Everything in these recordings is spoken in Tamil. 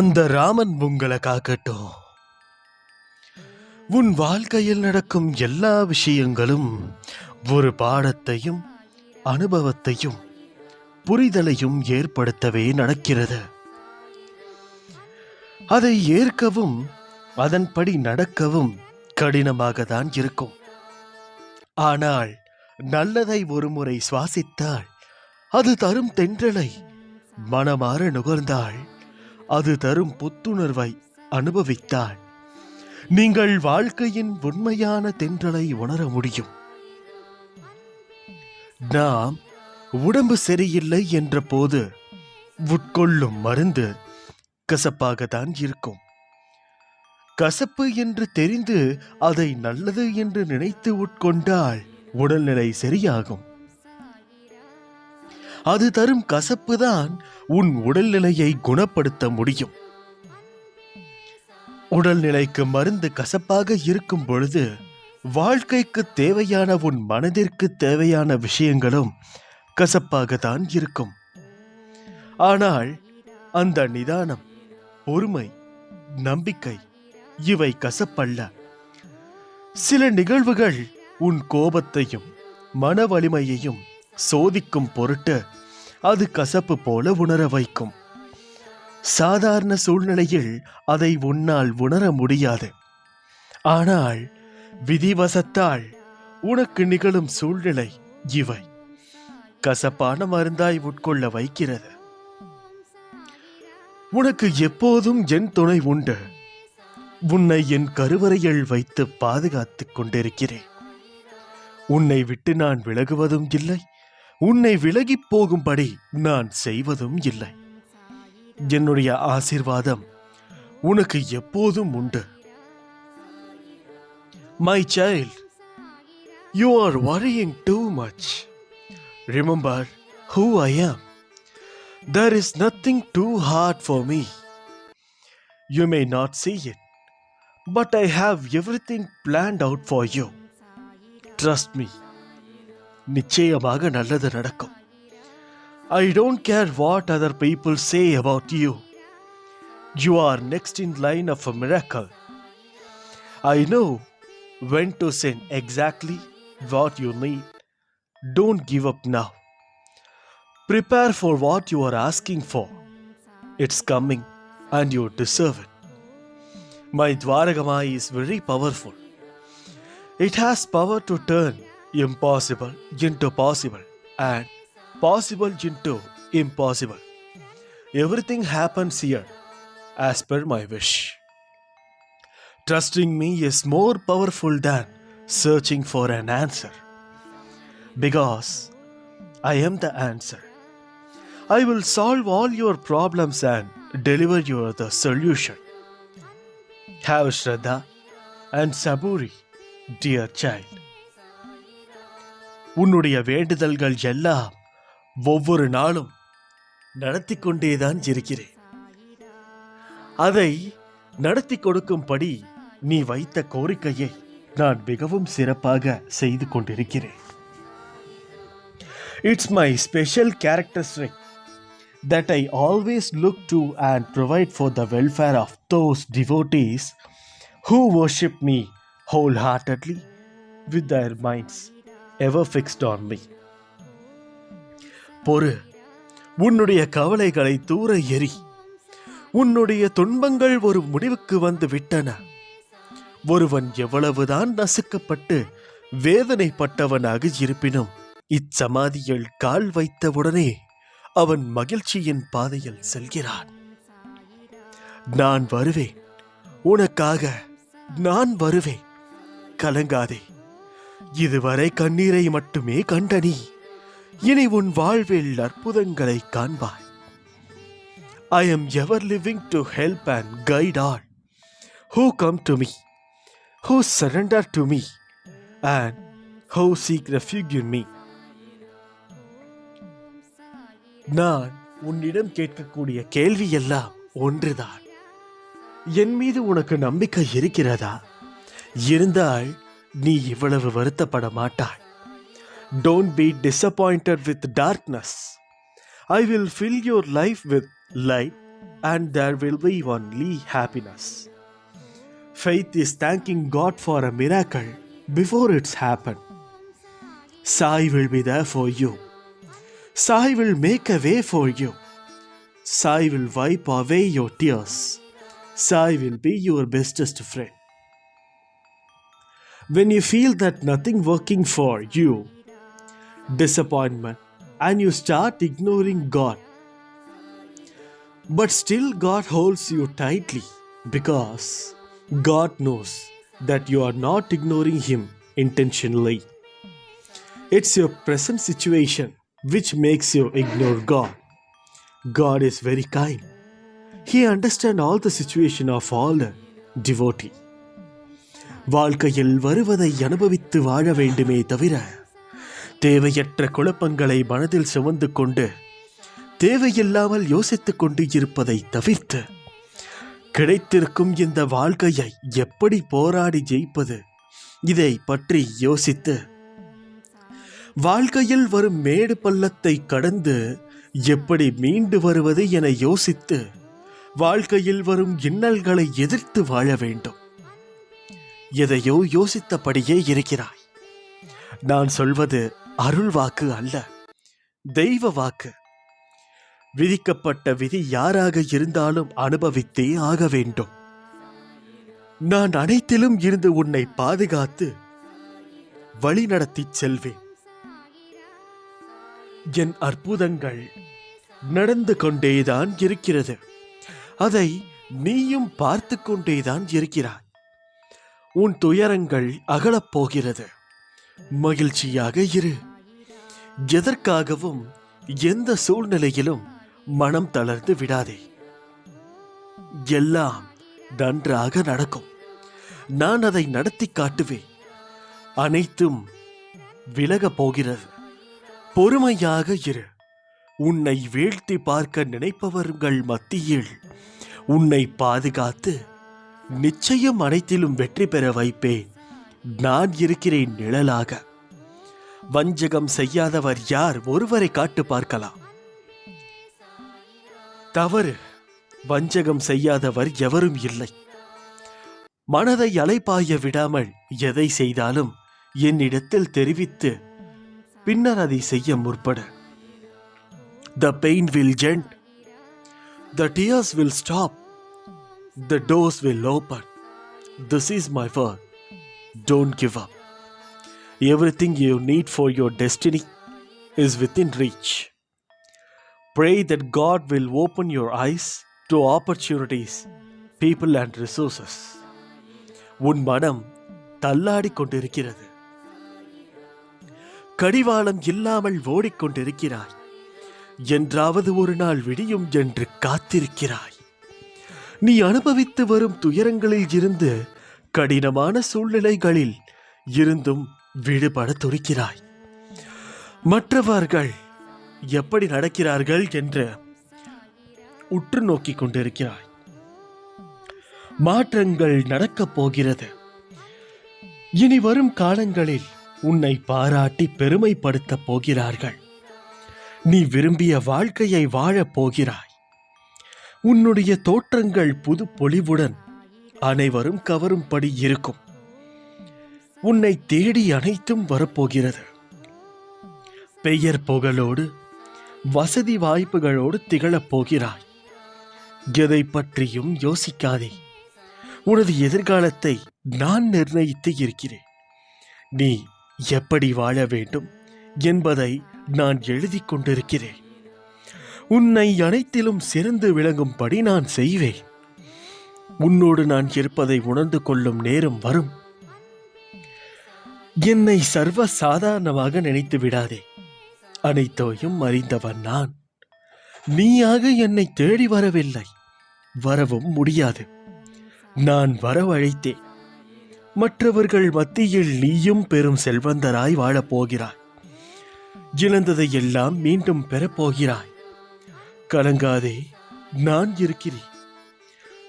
அந்த ராமன் உங்களை காக்கட்டும். உன் வாழ்க்கையில் நடக்கும் எல்லா விஷயங்களும் ஒரு பாடத்தையும் அனுபவத்தையும் புரிதலையும் ஏற்படுத்தவே நடக்கிறது. அதை ஏற்கவும் அதன்படி நடக்கவும் கடினமாக தான் இருக்கும். ஆனால் நல்லதை ஒருமுறை சுவாசித்தால் அது தரும் தென்றலை மனமாற நுகர்ந்தாள் அது தரும் புத்துணர்வை அனுபவித்தால் நீங்கள் வாழ்க்கையின் உண்மையான தென்றலை உணர முடியும். நாம் உடம்பு சரியில்லை என்ற போது உட்கொள்ளும் மருந்து கசப்பாகத்தான் இருக்கும். கசப்பு என்று தெரிந்து அதை நல்லது என்று நினைத்து உட்கொண்டால் உடல்நிலை சரியாகும். அது தரும் கசப்புதான் உன் உடல்நிலையை குணப்படுத்த முடியும். உடல்நிலைக்கு மருந்து கசப்பாக இருக்கும் பொழுது வாழ்க்கைக்கு தேவையான உன் மனதிற்கு தேவையான விஷயங்களும் கசப்பாகத்தான் இருக்கும். ஆனால் அந்த நிதானம் பொறுமை நம்பிக்கை இவை கசப்பல்ல. சில நிகழ்வுகள் உன் கோபத்தையும் மன வலிமையையும் சோதிக்கும் பொருட்டு அது கசப்பு போல உணர வைக்கும். சாதாரண சூழ்நிலையில் அதை உன்னால் உணர முடியாது. ஆனால் விதிவசத்தால் உனக்கு நிகழும் சூழ்நிலை இவை. கசப்பான மருந்தாய் உட்கொள்ள வைக்கிறது. உனக்கு எப்போதும் என் துணை உண்டு. உன்னை என் கருவறையில் வைத்து பாதுகாத்துக் கொண்டிருக்கிறேன். உன்னை விட்டு நான் விலகுவதும் இல்லை. உன்னை விலகி போகும்படி நான் செய்வதும் இல்லை என்னுடைய ஆசிர்வாதம் உனக்கு எப்போதும் உண்டு my child you are worrying too much remember who I am there is nothing too hard for me you may not see it but I have everything planned out for you trust me நிச்சயமாக நல்லது நடக்கும் I don't care what other people say about you you are next in line of a miracle I know when to send exactly what you need don't give up now Prepare for what you are asking for. It's coming and you deserve it. My Dwaragamai is very powerful. It has power to turn impossible into possible and possible into impossible. Everything happens here as per my wish. Trusting me is more powerful than searching for an answer. Because I am the answer. I will solve all your problems and deliver you the solution. Have Shraddha and Saburi, dear child. உன்னுடைய வேண்டுதல்கள் எல்லாம் ஒவ்வொரு நாளும் நடத்தி கொண்டேதான் இருக்கிறேன். அதை நடத்தி கொடுக்கும்படி நீ வைத்த கோரிக்கையை நான் மிகவும் சிறப்பாக செய்து கொண்டிருக்கிறேன். It's my special characteristic that I always look to and provide for the welfare of those devotees who worship me wholeheartedly with their minds ever fixed on me பொறு உன்னுடைய கவலைகளை தூர எரி உன்னுடைய துன்பங்கள் ஒரு முடிவுக்கு வந்து விட்டன. ஒருவன் எவ்வளவுதான் நசுக்கப்பட்டு வேதனைப்பட்டவனாக இருப்பினும் இச்சமாதியில் கால் வைத்தவுடனே அவன் மகிழ்ச்சியின் பாதையில் செல்கிறான். நான் வருவேன். உனக்காக நான் வருவேன். கலங்காதே. இதுவரை கண்ணீரை மட்டுமே கண்ட நீ இனி உன் வாழ்வில் அற்புதங்களை காண்பாய். I am ever living to help and guide all who come to me who surrender to me and who seek refuge in me நான் உன்னிடம் கேட்கக்கூடிய கேள்வி எல்லாம் ஒன்றுதான். என் மீது உனக்கு நம்பிக்கை இருக்கிறதா? இருந்தால் நீ இவ்வளவு வருத்தப்பட மாட்டாய். Don't be disappointed with darkness I will fill your life with light and there will be only happiness faith is thanking God for a miracle before it's happen Sai will be there for you Sai will make a way for you Sai will wipe away your tears Sai will be your bestest friend when you feel that nothing working for you disappointment and you start ignoring god. But still god holds you tightly because god knows that you are not ignoring him intentionally. It's your present situation which makes you ignore god. God is very kind. He understands all the situation of all the devotee வாழ்க்கையில் வருவதை அனுபவித்து வாழ வேண்டுமே தவிர தேவையற்ற குழப்பங்களை மனதில் சுமந்து கொண்டு தேவையில்லாமல் யோசித்துக் கொண்டு இருப்பதை தவிர்த்து கிடைத்திருக்கும் இந்த வாழ்க்கையை எப்படி போராடி ஜெயிப்பது இதை பற்றி யோசித்து வாழ்க்கையில் வரும் மேடு பள்ளத்தை கடந்து எப்படி மீண்டு வருவது என யோசித்து வாழ்க்கையில் வரும் இன்னல்களை எதிர்த்து வாழ வேண்டும். எதையோ யோசித்தபடியே இருக்கிறாய். நான் சொல்வது அருள் வாக்கு அல்ல தெய்வ வாக்கு. விதிக்கப்பட்ட விதி யாராக இருந்தாலும் அனுபவித்தே ஆக வேண்டும். நான் அனைத்திலும் இருந்து உன்னை பாதுகாத்து வழிநடத்தி செல்வேன். என் அற்புதங்கள் நடந்து கொண்டேதான் இருக்கிறது. அதை நீயும் பார்த்து கொண்டேதான் இருக்கிறாய். உன் துயரங்கள் அகலப் போகிறது மகிழ்ச்சியாக இரு. எதற்காகவும் எந்த சூழ்நிலையிலும் மனம் தளர்ந்து விடாதே. எல்லாம் நன்றாக நடக்கும். நான் அதை நடத்தி காட்டுவேன். அனைத்தும் விலகப் போகிறது. பொறுமையாக இரு. உன்னை வீழ்த்தி பார்க்க நினைப்பவர்கள் மத்தியில் உன்னை பாதுகாத்து நிச்சயம் அனைத்திலும் வெற்றி பெற வைப்பேன். நான் இருக்கிறேன் நிழலாக. வஞ்சகம் செய்யாதவர் யார் ஒருவரை காட்டு பார்க்கலாம். தவறு. வஞ்சகம் செய்யாதவர் எவரும் இல்லை. மனதை அலைப்பாய விடாமல் எதை செய்தாலும் என்னிடத்தில் தெரிவித்து பின்னர் அதை செய்ய முற்பட. The pain will end the tears will stop The doors will open. This is my word Don't give up. Everything you need for your destiny is within reach. Pray that God will open your eyes to opportunities, people, and resources. உன் மனம் தள்ளாடி கொண்டிருக்கிறது கடிவாளம் இல்லாமல் ஓடிக்கொண்டிருக்கிறாய் என்றாவது ஒரு நாள் விடியும் என்று காத்திருக்கிறாய் நீ அனுபவித்து வரும் துயரங்களில் இருந்து கடினமான சூழ்நிலைகளில் இருந்தும் விடுபட துடிக்கிறாய். மற்றவர்கள் எப்படி நடக்கிறார்கள் என்று உற்று நோக்கிக் கொண்டிருக்கிறாய். மாற்றங்கள் நடக்கப் போகிறது. இனி வரும் காலங்களில் உன்னை பாராட்டி பெருமைப்படுத்தப் போகிறார்கள். நீ விரும்பிய வாழ்க்கையை வாழப் போகிறாய். உன்னுடைய தோற்றங்கள் புது பொலிவுடன் அனைவரும் கவரும்படி இருக்கும். உன்னை தேடி அனைத்தும் வரப்போகிறது. பெயர் புகழோடு வசதி வாய்ப்புகளோடு திகழப் போகிறாய். எதை பற்றியும் யோசிக்காதே. உனது எதிர்காலத்தை நான் நிர்ணயித்து இருக்கிறேன். நீ எப்படி வாழ வேண்டும் என்பதை நான் எழுதி கொண்டிருக்கிறேன். உன்னை அனைத்திலும் சிறந்து விளங்கும்படி நான் செய்வேன். உன்னோடு நான் இருப்பதை உணர்ந்து கொள்ளும் நேரம் வரும். என்னை சர்வ சாதாரணமாக நினைத்து விடாதே. அனைத்தையும் அறிந்தவன் நான். நீயாக என்னை தேடி வரவில்லை. வரவும் முடியாது. நான் வரவழைத்தேன். மற்றவர்கள் மத்தியில் நீயும் பெரும் செல்வந்தராய் வாழப் போகிறாய் இழந்ததை எல்லாம் மீண்டும் பெறப்போகிறாய். கலங்காதே நான் இருக்கிறேன்.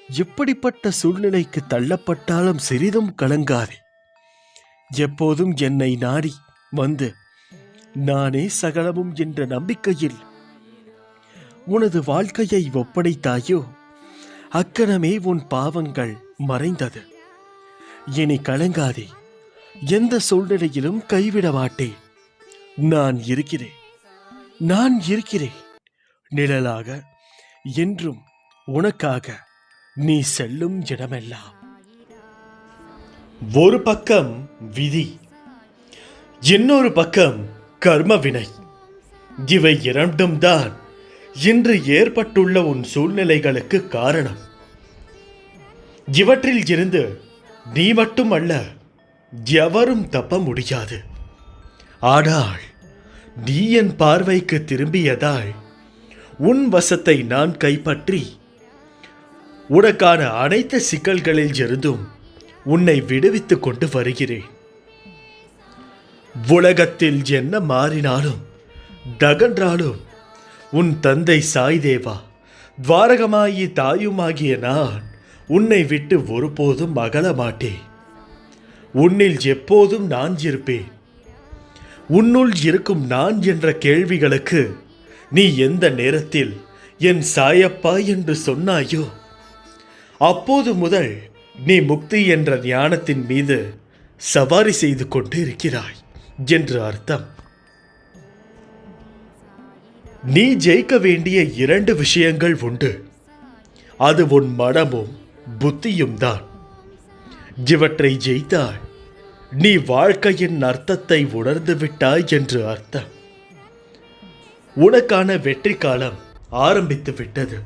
எப்படிப்பட்ட சூழ்நிலைக்கு தள்ளப்பட்டாலும் சிறிதும் கலங்காதே. எப்போதும் என்னை நாடி வந்து நானே சகலமும் என்ற நம்பிக்கையில் உனது வாழ்க்கையை ஒப்படைத்தாயோ? அக்கணமே உன் பாவங்கள் மறைந்தது. இனி கலங்காதே எந்த சூழ்நிலையிலும் கைவிட மாட்டேன் நான் இருக்கிறேன். நான் இருக்கிறேன். நிழலாக என்றும் உனக்காக நீ செல்லும் இடமெல்லாம். ஒரு பக்கம் விதி இன்னொரு பக்கம் கர்ம வினை. இவை இரண்டும் தான் இன்று ஏற்பட்டுள்ள உன் சூழ்நிலைகளுக்கு காரணம். இவற்றில் இருந்து நீ மட்டும் அல்ல எவரும் தப்ப முடியாது. ஆனால் நீ என் பார்வைக்கு திரும்பியதால் உன் வசத்தை நான் கைப்பற்றி. உனக்கான அனைத்து சிக்கல்களில் இருந்தும் உன்னை விடுவித்துக் கொண்டு வருகிறேன். உலகத்தில் என்ன மாறினாலும் தகன்றாலும் உன் தந்தை சாய்தேவா துவாரகமாயி தாயுமாகிய நான் உன்னை விட்டு ஒருபோதும் அகல மாட்டேன் உன்னில் எப்போதும் நான் இருப்பேன். உன்னுள் இருக்கும் நான் என்ற கேள்விகளுக்கு நீ எந்த நேரத்தில் என் சாயப்பா என்று சொன்னாயோ? அப்போது முதல் நீ முக்தி என்ற ஞானத்தின் மீது சவாரி செய்து கொண்டு இருக்கிறாய் என்று அர்த்தம். நீ ஜெயிக்க வேண்டிய இரண்டு விஷயங்கள் உண்டு. அது உன் மனமும் புத்தியும் தான். இவற்றை ஜெயித்தால் நீ வாழ்க்கையின் அர்த்தத்தை உணர்ந்து விட்டாய் என்று அர்த்தம். உனக்கான வெற்றி காலம் ஆரம்பித்து விட்டது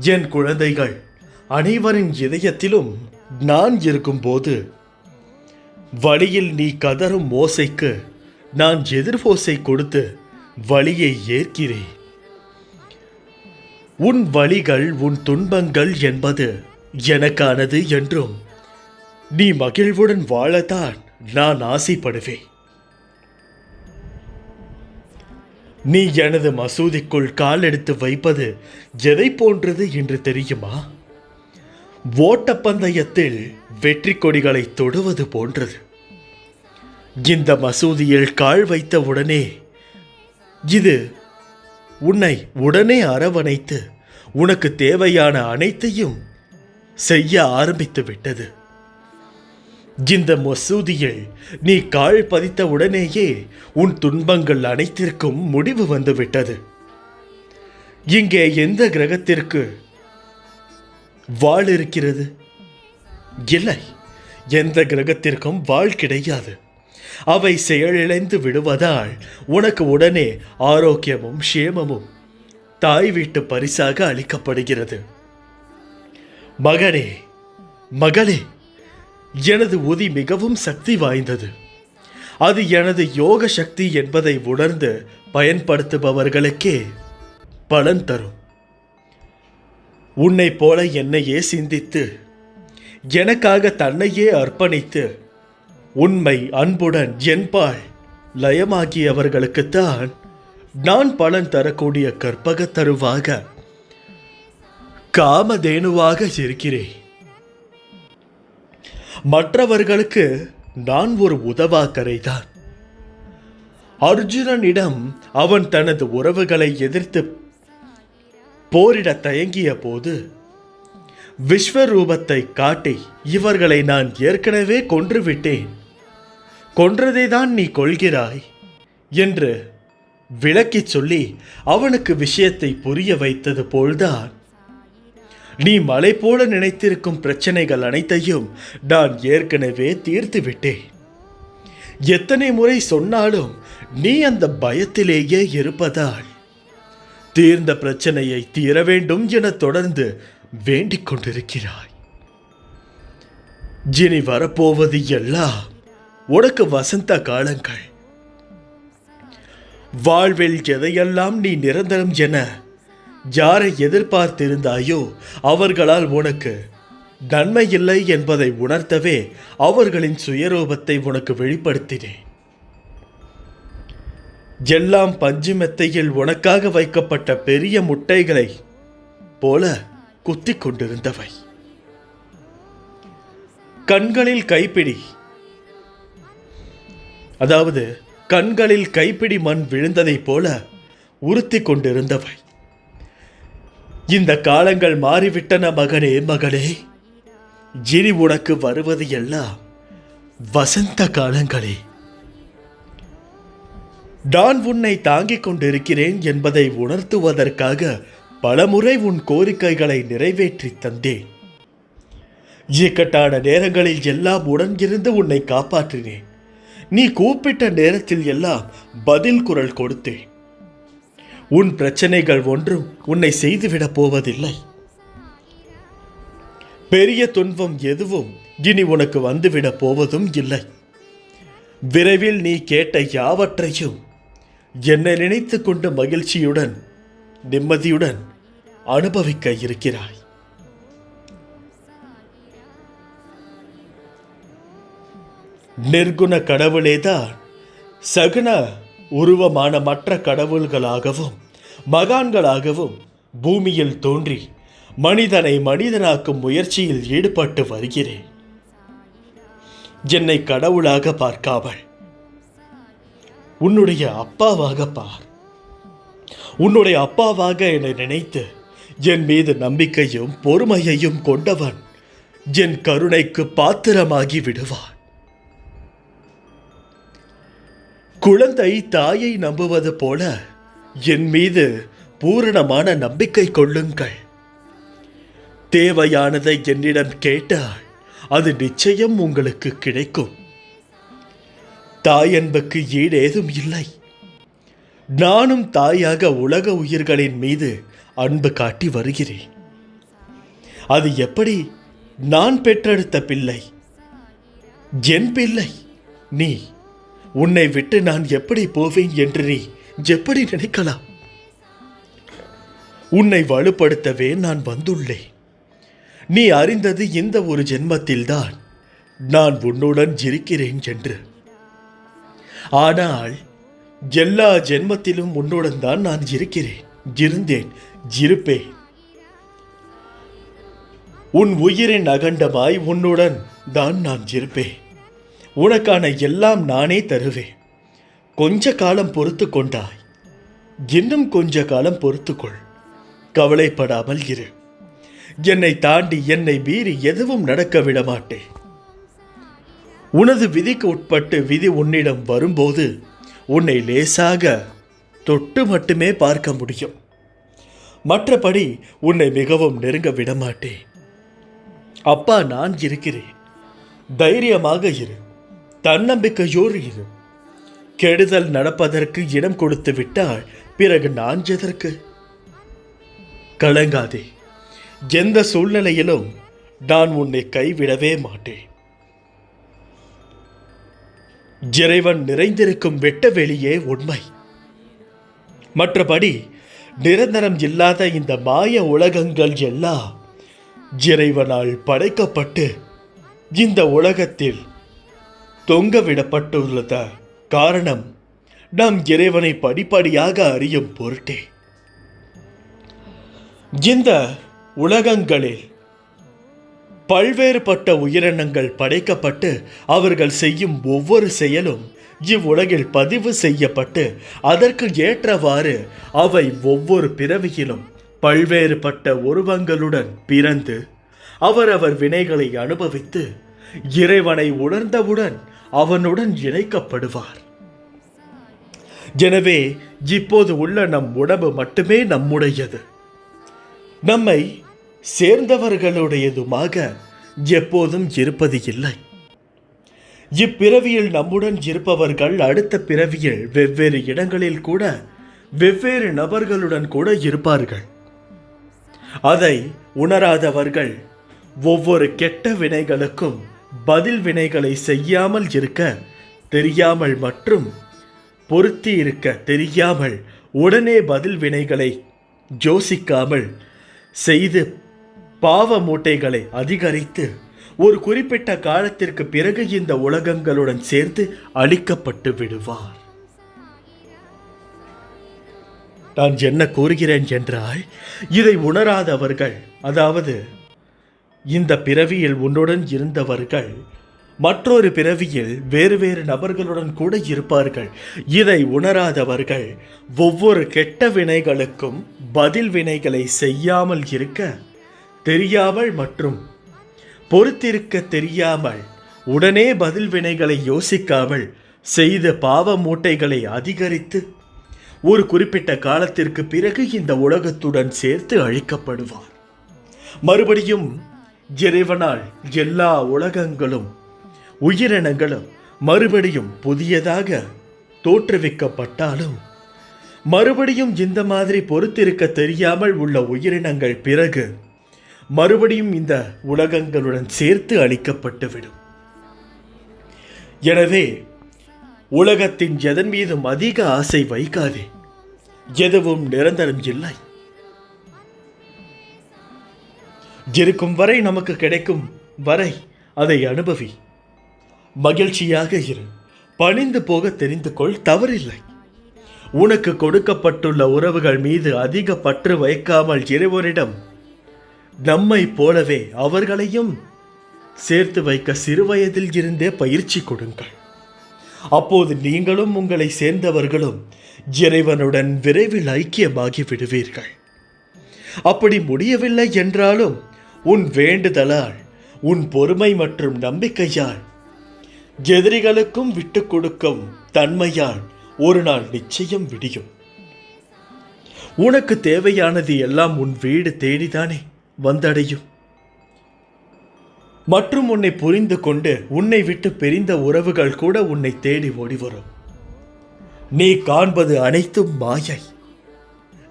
என் குழந்தைகள் அனைவரின் இதயத்திலும் நான் இருக்கும்போது வழியில் நீ கதறும் ஓசைக்கு நான் எதிர்போசை கொடுத்து வழியை ஏற்கிறேன். உன் வழிகள் உன் துன்பங்கள் என்பது எனக்கானது என்றும் நீ மகிழ்வுடன் வாழத்தான் நான் ஆசைப்படுவேன். நீ எனது மசூதிக்குள் கால் எடுத்து வைப்பது எதை போன்றது என்று தெரியுமா? ஓட்டப்பந்தயத்தில் வெற்றி கொடிகளை தொடுவது போன்றது. இந்த மசூதியில் கால் வைத்த உடனே இது உன்னை உடனே அரவணைத்து உனக்கு தேவையான அனைத்தையும் செய்ய ஆரம்பித்து விட்டது. இந்த மசூதியில் நீ கால் பதித்த உடனேயே உன் துன்பங்கள் அனைத்திற்கும் முடிவு வந்துவிட்டது. இங்கே எந்த கிரகத்திற்கு வாள் இருக்கிறது? இல்லை எந்த கிரகத்திற்கும் வாள் கிடையாது. அவை செயலிழந்து விடுவதால் உனக்கு உடனே ஆரோக்கியமும் க்ஷேமமும் தாய் வீட்டு பரிசாக அளிக்கப்படுகிறது. மகனே மகளே எனது உதி மிகவும் சக்தி வாய்ந்தது. அது எனது யோக சக்தி என்பதை உணர்ந்து பயன்படுத்துபவர்களுக்கே பலன் தரும். உன்னை போல என்னையே சிந்தித்து எனக்காக தன்னையே அர்ப்பணித்து உண்மை அன்புடன் என்பாள் லயமாகியவர்களுக்குத்தான் நான் பலன் தரக்கூடிய கற்பக தருவாக காமதேனுவாக இருக்கிறேன். மற்றவர்களுக்கு நான் ஒரு உதவாக்கரைதான். அர்ஜுனனிடம் அவன் தனது உறவுகளை எதிர்த்து போரிட தயங்கிய போது விஸ்வரூபத்தை காட்டி இவர்களை நான் ஏற்கனவே கொன்றுவிட்டேன். கொன்றதை தான் நீ கொள்கிறாய் என்று விளக்கிச் சொல்லி அவனுக்கு விஷயத்தை புரிய வைத்தது போல்தான். நீ மலை போல நினைத்திருக்கும் பிரச்சனைகள் அனைத்தையும் நான் ஏற்கனவே தீர்த்து விட்டேன் எத்தனை முறை சொன்னாலும் நீ அந்த பயத்திலேயே இருப்பதால் தீர்ந்த பிரச்சனையை தீர வேண்டும் என தொடர்ந்து வேண்டிக் கொண்டிருக்கிறாய். இனி வரப்போவது எல்லாம் உனக்கு வசந்த காலங்கள். வாழ்வில் எதையெல்லாம் நீ நிரந்தரம் என யாரை எதிர்பார்த்திருந்தாயோ அவர்களால் உனக்கு நன்மை இல்லை என்பதை உணர்த்தவே அவர்களின் சுயரூபத்தை உனக்கு வெளிப்படுத்தினேன். எல்லாம் பஞ்சு மெத்தையில் உனக்காக வைக்கப்பட்ட பெரிய முட்டைகளை போல குத்திக் கொண்டிருந்தவை. கண்களில் கைப்பிடி அதாவது கண்களில் கைப்பிடி மண் விழுந்ததைப் போல உறுத்தி கொண்டிருந்தவை. இந்த காலங்கள் மாறிவிட்டன மகனே மகளே இனி உனக்கு வருவது எல்லாம் வசந்த காலங்களே. நான் உன்னை தாங்கிக் கொண்டிருக்கிறேன் என்பதை உணர்த்துவதற்காக பலமுறை உன் கோரிக்கைகளை நிறைவேற்றி தந்தேன். இக்கட்டான நேரங்களில் எல்லாம் உடன் இருந்து உன்னை காப்பாற்றினேன். நீ கூப்பிட்ட நேரத்தில் எல்லாம் பதில் குரல் கொடுத்தேன். உன் பிரச்சனைகள் ஒன்றும் உன்னை செய்துவிடப் போவதில்லை. பெரிய துன்பம் எதுவும் இனி உனக்கு வந்துவிடப் போவதும் இல்லை. விரைவில் நீ கேட்ட யாவற்றையும் என்னை நினைத்து கொண்டு மகிழ்ச்சியுடன் நிம்மதியுடன் அனுபவிக்க இருக்கிறாய். நிர்குண கடவுளேதான் சகுன உருவமான மற்ற கடவுள்களாகவும் மகான்களாகவும் பூமியில் தோன்றி மனிதனை மனிதனாக்கும் முயற்சியில் ஈடுபட்டு வருகிறேன். என்னை கடவுளாக பார்க்காமல் உன்னுடைய அப்பாவாக பார். உன்னுடைய அப்பாவாக என்னை நினைத்து என் மீது நம்பிக்கையும் பொறுமையையும் கொண்டவன் என் கருணைக்கு பாத்திரமாகி விடுவான் குழந்தை தாயை நம்புவது போல என் மீது பூரணமான நம்பிக்கை கொள்ளுங்கள். தேவையானதை என்னிடம் கேட்டால் அது நிச்சயம் உங்களுக்கு கிடைக்கும். தாயன்புக்கு ஈடேதும் இல்லை. நானும் தாயாக உலக உயிர்களின் மீது அன்பு காட்டி வருகிறேன். அது எப்படி? நான் பெற்றெடுத்த பிள்ளை. என் பிள்ளை. நீ உன்னை விட்டு நான் எப்படி போவேன் என்று நீ எப்படி நினைக்கலாம்? உன்னை வலுப்படுத்தவே நான் வந்துள்ளேன். நீ அறிந்தது இந்த ஒரு ஜென்மத்தில்தான் நான் உன்னுடன் இருக்கிறேன் என்று. ஆனால் எல்லா ஜென்மத்திலும் உன்னுடன் தான் நான் இருக்கிறேன். இருந்தேன் இருப்பேன். உன் உயிரின் அகண்டமாய் உன்னுடன் தான் நான் இருப்பேன். உனக்கான எல்லாம் நானே தருவேன். கொஞ்ச காலம் பொறுத்து கொண்டாய். இன்னும் கொஞ்ச காலம் பொறுத்துக்கொள் கவலைப்படாமல் இரு. என்னை தாண்டி என்னை மீறி எதுவும் நடக்க விட மாட்டேன் உனது விதிக்கு உட்பட்டு விதி உன்னிடம் வரும்போது உன்னை லேசாக தொட்டு மட்டுமே பார்க்க முடியும். மற்றபடி உன்னை மிகவும் நெருங்க விடமாட்டேன். அப்பா நான் இருக்கிறேன். தைரியமாக இரு. தன்னம்பிக்கையோடு இரு. கெடுதல் நடப்பதற்கு இடம் கொடுத்து விட்டால் பிறகு நான் எதற்கு? கலங்காதே. எந்த சூழ்நிலையிலும் நான் உன்னை கைவிடவே மாட்டேன். இறைவன் நிறைந்திருக்கும் வெட்ட வெளியே உண்மை. மற்றபடி நிரந்தரம் இல்லாத இந்த மாய உலகங்கள் எல்லாம் இறைவனால் படைக்கப்பட்டு இந்த உலகத்தில் தொங்கவிடப்பட்டுள்ளத காரணம் நாம் இறைவனை படிப்படியாக அறியும் பொருட்டே. இந்த உலகங்களில் பல்வேறுபட்ட உயிரினங்கள் படைக்கப்பட்டு அவர்கள் செய்யும் ஒவ்வொரு செயலும் இவ்வுலகில் பதிவு செய்யப்பட்டு அதற்கு ஏற்றவாறு அவை ஒவ்வொரு பிறவியிலும் பல்வேறுபட்ட உருவங்களுடன் பிறந்து அவரவர் வினைகளை அனுபவித்து இறைவனை உணர்ந்தவுடன் அவனுடன் இணைக்கப்படுவார். எனவே இப்போது உள்ள நம் உடம்பு மட்டுமே நம்முடையது. நம்மை சேர்ந்தவர்களுடையதுமாக எப்போதும் இருப்பது இல்லை. இப்பிறவியில் நம்முடன் இருப்பவர்கள் அடுத்த பிறவியில் வெவ்வேறு இடங்களில் கூட வெவ்வேறு நபர்களுடன் கூட இருப்பார்கள். அதை உணராதவர்கள் ஒவ்வொரு கெட்ட வினைகளுக்கும் பதில் வினைகளை செய்யாமல் இருக்க தெரியாமல் மற்றும் பொருத்தி இருக்க தெரியாமல் உடனே பதில் வினைகளை யோசிக்காமல் செய்து பாவ மூட்டைகளை அதிகரித்து ஒரு குறிப்பிட்ட காலத்திற்கு பிறகு இந்த உலகங்களுடன் சேர்ந்து அழிக்கப்பட்டு விடுவார். நான் என்ன கூறுகிறேன் என்றால் இதை உணராதவர்கள் அதாவது இந்த பிறவியில் உன்னுடன் இருந்தவர்கள் மற்றொரு பிறவியில் வேறு வேறு நபர்களுடன் கூட இருப்பார்கள். இதை உணராதவர்கள் ஒவ்வொரு கெட்ட வினைகளுக்கும் பதில் வினைகளை செய்யாமல் இருக்க தெரியாமல் மற்றும் பொறுத்திருக்க தெரியாமல் உடனே பதில் வினைகளை யோசிக்காமல் செய்த பாவ மூட்டைகளை அதிகரித்து ஒரு குறிப்பிட்ட காலத்திற்கு பிறகு இந்த உலகத்துடன் சேர்த்து அழிக்கப்படுவார். மறுபடியும் இறைவனால் எல்லா உலகங்களும் உயிரினங்களும் மறுபடியும் புதியதாக தோற்றுவிக்கப்பட்டாலும் மறுபடியும் இந்த மாதிரி பொறுத்திருக்க தெரியாமல் உள்ள உயிரினங்கள் பிறகு மறுபடியும் இந்த உலகங்களுடன் சேர்த்து அழிக்கப்பட்டுவிடும். எனவே உலகத்தின் எதன் மீதும் அதிக ஆசை வைக்காதே. எதுவும் நிரந்தரம் இல்லை. இருக்கும் வரை நமக்கு கிடைக்கும் வரை அதை அனுபவி. மகிழ்ச்சியாக இரு. பணிந்து போக தெரிந்து கொள் தவறில்லை. உனக்கு கொடுக்கப்பட்டுள்ள உறவுகள் மீது அதிக பற்று வைக்காமல் இறைவனிடம் நம்மை போலவே அவர்களையும் சேர்த்து வைக்க சிறுவயதில் இருந்தே பயிற்சி கொடுங்கள். அப்போது நீங்களும் உங்களை சேர்ந்தவர்களும் இறைவனுடன் விரைவில் ஐக்கியமாகி விடுவீர்கள். அப்படி முடியவில்லை என்றாலும் உன் வேண்டுதலால் உன் பொறுமை மற்றும் நம்பிக்கையால் எதிரிகளுக்கும் விட்டு கொடுக்கும் தன்மையால் ஒரு நாள் நிச்சயம் விடியும். உனக்கு தேவையானது எல்லாம் உன் வீடு தேடிதானே வந்தடையும். மற்றும் உன்னை புரிந்து கொண்டு உன்னை விட்டு பிரிந்த உறவுகள் கூட உன்னை தேடி ஓடி வரும். நீ காண்பது அனைத்தும் மாயை.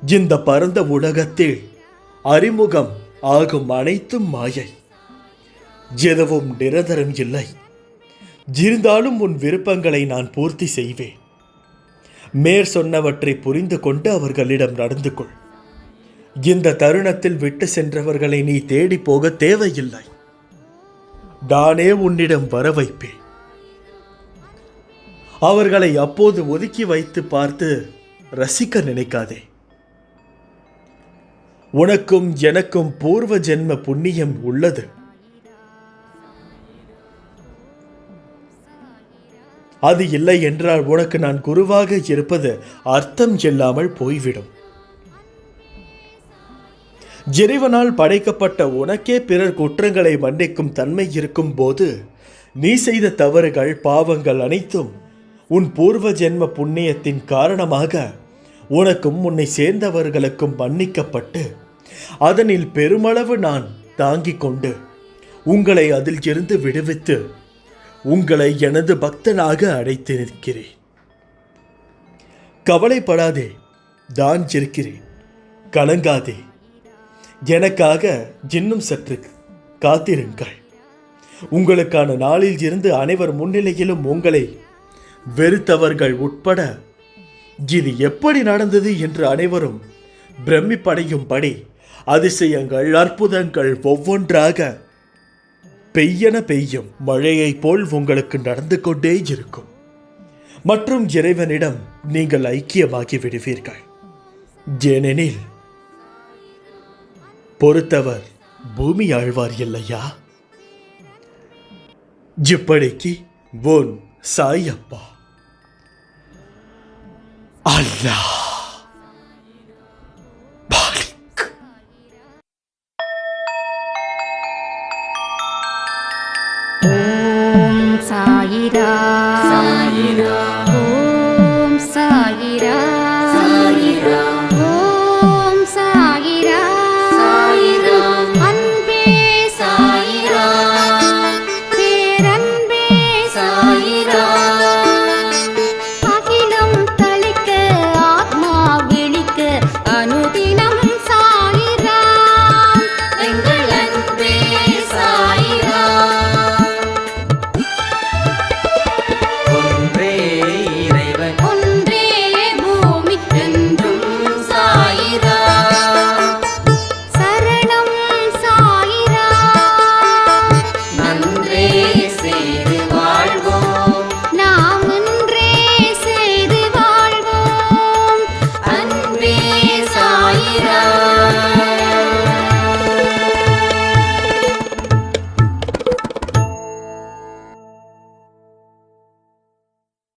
இந்த பரந்த உலகத்தில் அறிமுகம் ஆகும் அனைத்தும் மாயை. எதுவும் நிரந்தரம் இல்லை. இருந்தாலும் உன் விருப்பங்களை நான் பூர்த்தி செய்வேன். மேற் சொன்னவற்றை புரிந்து கொண்டு அவர்களிடம் நடந்து கொள். இந்த தருணத்தில் விட்டு சென்றவர்களை நீ தேடி போக தேவையில்லை. நானே உன்னிடம் வர வைப்பேன். அவர்களை அப்போது ஒதுக்கி வைத்து பார்த்து ரசிக்க நினைக்காதே. உனக்கும் எனக்கும் பூர்வ ஜென்ம புண்ணியம் உள்ளது. அது இல்லை என்றால் உனக்கு நான் குருவாக இருப்பது அர்த்தம் இல்லாமல் போய்விடும். ஜெறிவனால் படைக்கப்பட்ட உனக்கே பிறர் குற்றங்களை மன்னிக்கும் தன்மை இருக்கும் போது நீ செய்த தவறுகள் பாவங்கள் அனைத்தும் உன் பூர்வ ஜென்ம புண்ணியத்தின் காரணமாக உனக்கும் உன்னை சேர்ந்தவர்களுக்கும் மன்னிக்கப்பட்டு அதனில் பெருமளவு நான் தாங்கிக் கொண்டு உங்களை அதில் இருந்து விடுவித்து உங்களை எனது பக்தனாக அடைத்து நிற்கிறேன். கவலைப்படாதே தான் இருக்கிறேன். கலங்காதே. எனக்காக இன்னும் சற்று காத்திருங்கள். உங்களுக்கான நாளில் இருந்து அனைவர் முன்னிலையிலும் உங்களை வெறுத்தவர்கள் உட்பட இது எப்படி நடந்தது என்று அனைவரும் பிரமிப்படையும்படி அதிசயங்கள் அற்புதங்கள் ஒவ்வொன்றாக பெய்யன பெய்யும். மழையைப் போல் உங்களுக்கு நடந்து கொண்டே இருக்கும். மற்றும் இறைவனிடம் நீங்கள் ஐக்கியமாகி விடுவீர்கள். ஏனெனில் பொறுத்தவர் பூமி ஆழ்வார் இல்லையா? இப்படிக்கு உன் சாயப்பா. அல்லாஹ்! ஓம் சாயிரா சாயிரா